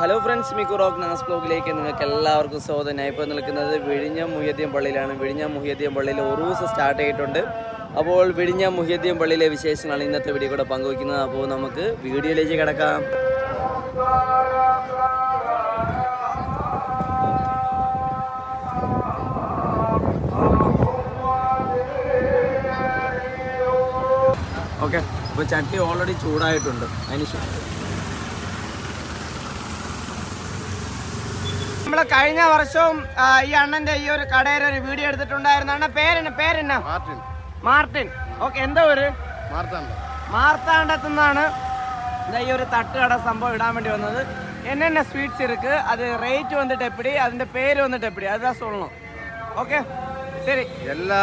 Hello friends മിക്കു റോക്ക് നാസ് ബ്ലോഗിലേക്ക് നിങ്ങൾക്ക് എല്ലാവർക്കും സ്വാഗതം. ഞാൻ ഇപ്പോൾ നിൽക്കുന്നത് വിഴിഞ്ഞ മുഹ്യദ്യം പള്ളിയിലാണ്. വിഴിഞ്ഞ മുഹ്യദ്യം പള്ളിയിൽ ഉറൂസ് സ്റ്റാർട്ട് ചെയ്തിട്ടുണ്ട്. അപ്പോൾ വിഴിഞ്ഞ മുഹ്യദ്യം പള്ളിയിലെ വിശേഷങ്ങളാണ് ഇന്നത്തെ വീഡിയോ കൂടെ പങ്കുവയ്ക്കുന്നത്. അപ്പോൾ നമുക്ക് വീഡിയോയിലേക്ക് കിടക്കാം. ഓക്കെ അപ്പോൾ ചട്ടി ഓൾറെഡി ചൂടായിട്ടുണ്ട്. അതിന് ശേഷം നമ്മള് കഴിഞ്ഞ വർഷവും ആ, ഈ അണ്ണന്റെ ഈ ഒരു കടയുടെ ഒരു വീഡിയോ എടുത്തിട്ടുണ്ടായിരുന്നു അണ്ണ പേരെന്ന പേരെന്ന മാർട്ടിൻ മാർട്ടിൻ ഓക്കെ എന്താ ഒരു മാർത്താണ്ട മാർത്താണ്ടത്തു നിന്നാണ് இந்த ഈ ഒരു തട്ടുകട സംഭവം ഇടാൻ വേണ്ടി വന്നത് என்னென்ன ஸ்வீட்ஸ் இருக்கு அது ரேட் வந்துட்டு எப்படி അതിന്റെ പേര് வந்துட்டு எப்படி அதுதான் சொல்லணும் ஓகே சரி എല്ലാ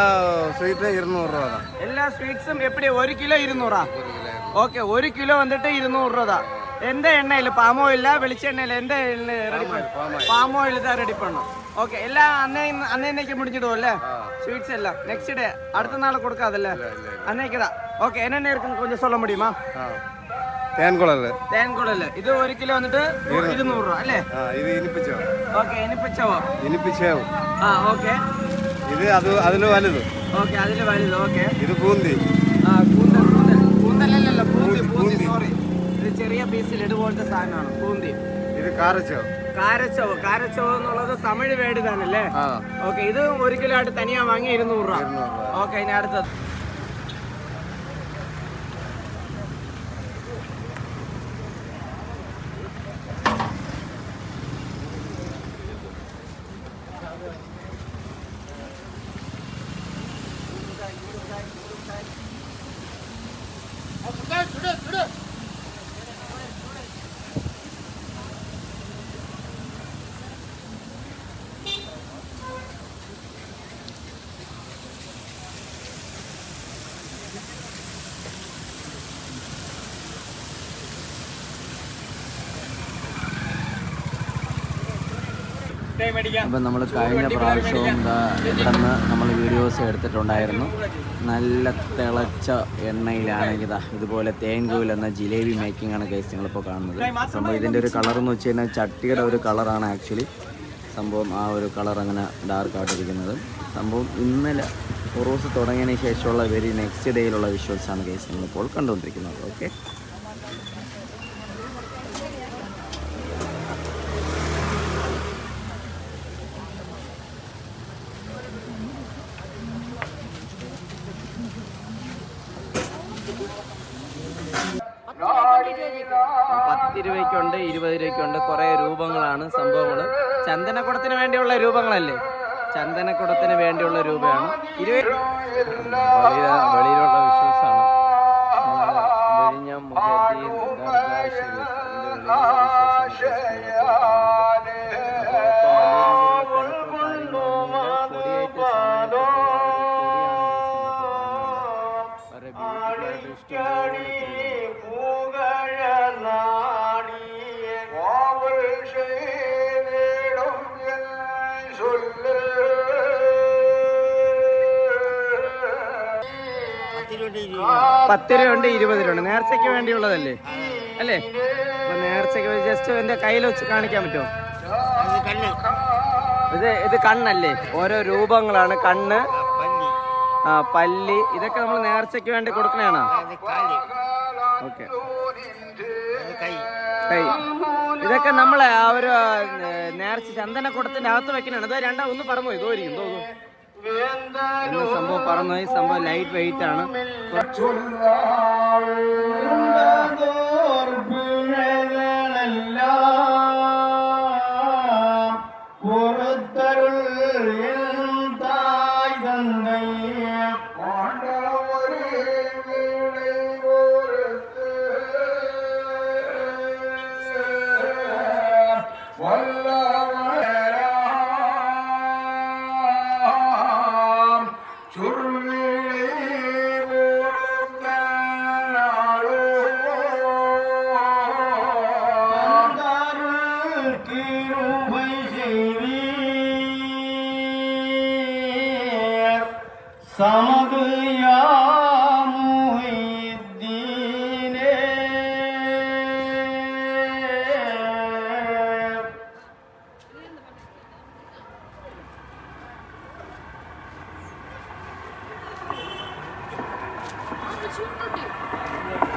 സ്വീറ്റും ഇരുന്നൂറ് രൂപ தான் எல்லா ஸ்வீட்ஸும் எப்படி ஒரு கிலோ இருநூறா ஓகே ஒரு கிலோ வந்துட்டு இருநூறு ரூபா தான் எந்த எண்ணெயில் பாம் ஆயில வெளிச்செண்ணெயில் எந்த எண்ணெய் ரெடி பண்ண பாம் ஆயில் தான் ரெடி பண்ணும் ஓகே எல்லாம் அன்னை அன்னைக்கு முடிஞ்சிடுவோம்ல ஸ்வீட்ஸ் எல்லாம் நெக்ஸ்ட் டே அடுத்த நாள் கொடுக்காதுல்ல அன்னைக்கு தான் ஓகே என்னென்ன இருக்குன்னு கொஞ்சம் சொல்ல முடியுமா ആ തേൻകുളല് തേൻകുളല്ല ഇത് ഒരു കിലോ വന്നിട്ട് ഇരുന്നൂറ് രൂപ അല്ലേ ആ ഇത് ഇനിപ്പിച്ചോ ഓക്കെ ഇനിപ്പിച്ചവോ ഇനിപ്പിച്ചേവ് ആ ഓക്കെ ഇത് അത് അതിൽ വലുത് ഓക്കെ അതിൽ വലുത് ഓക്കെ ഇത് പൂന്തി ആ കൂന്തൽ കൂന്തൽ കൂന്തലല്ലല്ലോ പൂന്തി പൂന്തി പൂന്തി. സോറി ഇത് ചെറിയ പീസിൽ ഇതുപോലത്തെ സാധനമാണ്. പൂന്തി. ഇത് കാരച്ചോ. കാരച്ചോ. കാരച്ചോ എന്നുള്ളത് തമിഴ് വേട് താനല്ലേ ആ. ഓക്കെ ഇത് ഒരു കിലോ ആയിട്ട് തനിയാ വാങ്ങി ഇരുന്നൂറ് രൂപ. ഓക്കെ ഇനി അടുത്തത്. അപ്പം നമ്മൾ കഴിഞ്ഞ പ്രാവശ്യവും എന്താ ഇവിടെ നിന്ന് നമ്മൾ വീഡിയോസ് എടുത്തിട്ടുണ്ടായിരുന്നു. നല്ല തിളച്ച എണ്ണയിലാണെങ്കിൽ ഇതാ ഇതുപോലെ തേൻകൂൽ എന്ന ജിലേബി മേക്കിംഗ് ആണ് കേസ് നിങ്ങളിപ്പോൾ കാണുന്നത്. സംഭവം ഇതിന്റെ ഒരു കളർ എന്ന് വെച്ച് കഴിഞ്ഞാൽ ചട്ടിയുടെ ഒരു കളറാണ് ആക്ച്വലി സംഭവം ആ ഒരു കളർ അങ്ങനെ ഡാർക്ക് ആയിട്ടിരിക്കുന്നത്. സംഭവം ഇന്നലെ ഉറൂസ് തുടങ്ങിയതിന് ശേഷമുള്ള വെരി നെക്സ്റ്റ് ഡേയിലുള്ള വിഷ്വൽസാണ് കേസ് നിങ്ങളിപ്പോൾ കണ്ടുകൊണ്ടിരിക്കുന്നത്. ഓക്കെ പത്ത് രൂപയ്ക്കുണ്ട് ഇരുപത് രൂപയ്ക്കുണ്ട് കുറേ രൂപങ്ങളാണ് സംഭവങ്ങൾ ചന്ദനക്കുടത്തിന് വേണ്ടിയുള്ള രൂപങ്ങളല്ലേ ചന്ദനക്കുടത്തിന് വേണ്ടിയുള്ള രൂപയാണ് ഇരുപത് വെളിയിലുള്ള വിശ്വാസമാണ് വെളിഞ്ഞം ദർഗാ പത്ത് രൂപ. ഉണ്ട് ഇരുപത് രൂപ. ഉണ്ട് നേർച്ചയ്ക്ക് വേണ്ടിയുള്ളതല്ലേ? അല്ലേ? അപ്പൊ നേർച്ചയ്ക്ക് ജസ്റ്റ് എന്റെ കയ്യിൽ വെച്ച് കാണിക്കാൻ പറ്റുമോ? ഇത് ഇത് കണ്ണല്ലേ? ഓരോ രൂപങ്ങളാണ്. കണ്ണ് ആ പല്ലി. ഇതൊക്കെ നമ്മൾ നേർച്ചയ്ക്ക് വേണ്ടി കൊടുക്കണേണോ ഓക്കെ. കൈ. ഇതൊക്കെ നമ്മളെ ആ ഒരു നേർച്ച ചന്ദന ചന്ദനക്കുടത്തിന്റെ അകത്ത് വെക്കണാണ് ഇത് രണ്ടാ ഒന്ന് പറഞ്ഞു ഇതോ ഇരിക്കും ഇതോ. എന്ന സംഭവം പറഞ്ഞ സംഭവം ലൈറ്റ് വെയിറ്റ് ആണ്. Samadı ya Muhyiddin'e Abi şurada diyor.